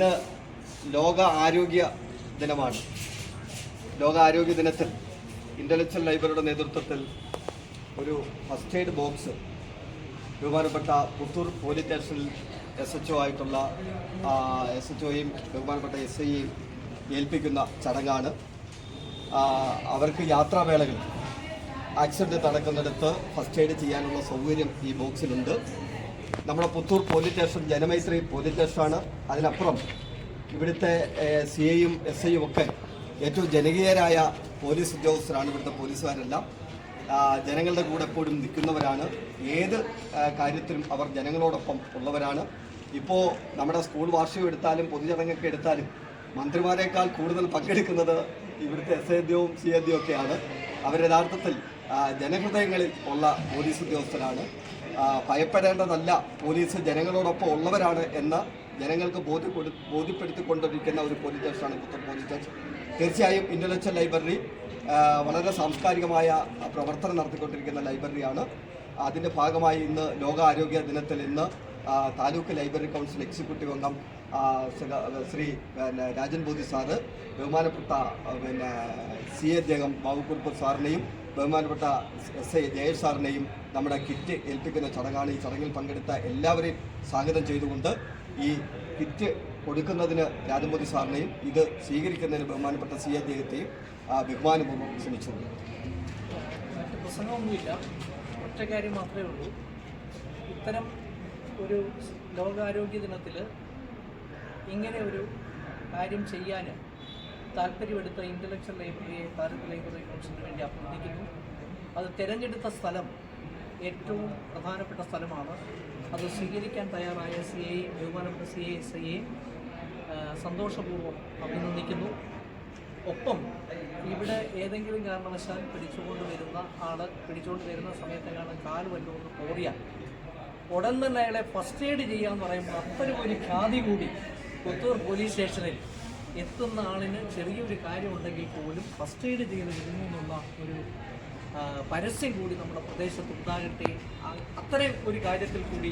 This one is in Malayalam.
ഇന്ന് ലോക ആരോഗ്യ ദിനമാണ്. ലോക ആരോഗ്യ ദിനത്തിൽ ഇന്റലക്ച്വൽ ലൈബ്രറിയുടെ നേതൃത്വത്തിൽ ഒരു ഫസ്റ്റ് എയ്ഡ് ബോക്സ് ബഹുമാനപ്പെട്ട പുത്തൂർ പോലീസ് സ്റ്റേഷനിൽ എസ് എച്ച് ഒ ആയിട്ടുള്ള എസ് എച്ച് ഒയും ബഹുമാനപ്പെട്ട എസ് ഐയെയും ഏൽപ്പിക്കുന്ന ചടങ്ങാണ്. അവർക്ക് യാത്രാവേളകൾ ആക്സിഡന്റ് നടക്കുന്നിടത്ത് ഫസ്റ്റ് എയ്ഡ് ചെയ്യാനുള്ള സൗകര്യം ഈ ബോക്സിലുണ്ട് നമ്മുടെ Puthur police station Janamaithri police സ്റ്റേഷനാണ് അതിനപ്പുറം ഇവിടുത്തെ സി ഐയും എസ് ഐയും ഒക്കെ ഏറ്റവും ജനകീയരായ പോലീസ് ഉദ്യോഗസ്ഥരാണ് ഇവിടുത്തെ പോലീസുകാരെല്ലാം ജനങ്ങളുടെ കൂടെ എപ്പോഴും നിൽക്കുന്നവരാണ്. ഏത് കാര്യത്തിലും അവർ ജനങ്ങളോടൊപ്പം ഉള്ളവരാണ്. ഇപ്പോൾ നമ്മുടെ സ്കൂൾ വാർഷികം എടുത്താലും പൊതുചടങ്ങൊക്കെ എടുത്താലും മന്ത്രിമാരെക്കാൾ കൂടുതൽ പങ്കെടുക്കുന്നത് ഇവിടുത്തെ എസ് എദ്യവും സി എദ്യവും ഒക്കെയാണ്. അവർ യഥാർത്ഥത്തിൽ ജനഹൃദയങ്ങളിൽ ഉള്ള പോലീസ് ഉദ്യോഗസ്ഥരാണ്. ഭയപ്പെടേണ്ടതല്ല. പോലീസ് ജനങ്ങളോടൊപ്പം ഉള്ളവരാണ് എന്ന് ജനങ്ങൾക്ക് ബോധ്യപ്പെടു ബോധ്യപ്പെടുത്തിക്കൊണ്ടിരിക്കുന്ന ഒരു പോലീസ് സ്റ്റേഷനാണ് പുത്തൂർ പോലീസ് സ്റ്റേഷൻ തീർച്ചയായും ഇന്റലക്ച്വൽ ലൈബ്രറി വളരെ സാംസ്കാരികമായ പ്രവർത്തനം നടത്തിക്കൊണ്ടിരിക്കുന്ന ലൈബ്രറിയാണ് അതിന്റെ ഭാഗമായി ഇന്ന് ലോകാരോഗ്യ ദിനത്തിൽ ഇന്ന് താലൂക്ക് ലൈബ്രറി കൗൺസിൽ എക്സിക്യൂട്ടീവ് അംഗം ശ്രീ- പിന്നെ രാജൻ ബോധി സാറ് ബഹുമാനപ്പെട്ട പിന്നെ സി. എ. അദ്ദേഹം ബാബുക്കുറുപ്പ് സാറിനെയും ബഹുമാനപ്പെട്ട എസ് ഐ ജയേഷ് സാറിനെയും നമ്മുടെ കിറ്റ് ഏൽപ്പിക്കുന്ന ചടങ്ങാണ് ഈ ചടങ്ങിൽ പങ്കെടുത്ത എല്ലാവരെയും സ്വാഗതം ചെയ്തുകൊണ്ട് ഈ കിറ്റ് കൊടുക്കുന്നതിന് രാജമോദി സാറിനെയും ഇത് സ്വീകരിക്കുന്നതിന് ബഹുമാനപ്പെട്ട സി അദ്ദേഹത്തെയും ബഹുമാനപൂർവം മറ്റ് പ്രസംഗമൊന്നുമില്ല. ഒറ്റ കാര്യം മാത്രമേ ഉള്ളൂ. ഇത്തരം ഒരു ലോകാരോഗ്യ ദിനത്തിൽ ഇങ്ങനെ ഒരു കാര്യം ചെയ്യാൻ താല്പര്യമെടുത്ത ഇന്റലക്ച്വൽ ലൈബ്രറിയെ ഭാരത് ലൈബ്രറി കൗൺസിലിന് വേണ്ടി അഭ്യർത്ഥിക്കുന്നു. അത് തിരഞ്ഞെടുത്ത സ്ഥലം ഏറ്റവും പ്രധാനപ്പെട്ട സ്ഥലമാണ്. അത് സ്വീകരിക്കാൻ തയ്യാറായ സി ഐ ബഹുമാനപ്പെട്ട സി ഐ എസ് ഐയെ സന്തോഷപൂർവം അഭിനന്ദിക്കുന്നു. ഒപ്പം ഇവിടെ ഏതെങ്കിലും കാരണവശാൽ പിടിച്ചുകൊണ്ട് വരുന്ന ആൾ പിടിച്ചുകൊണ്ട് വരുന്ന സമയത്തേക്കാണ് കാൽ വല്ലതുകൊണ്ട് കോറിയാൽ ഉടൻ തന്നെ അയാളെ ഫസ്റ്റ് എയ്ഡ് ചെയ്യാന്ന് പറയുമ്പോൾ അത്തരം ഒരു ഖ്യാതി കൂടി പുത്തൂർ പോലീസ് സ്റ്റേഷനിൽ എത്തുന്ന ആളിന് ചെറിയൊരു കാര്യമുണ്ടെങ്കിൽ പോലും ഫസ്റ്റ് എയ്ഡ് ചെയ്ത് വരുന്നു എന്നുള്ള ഒരു പരസ്യം കൂടി നമ്മുടെ പ്രദേശത്ത് ഉണ്ടാകട്ടെ. അത്രയും ഒരു കാര്യത്തിൽ കൂടി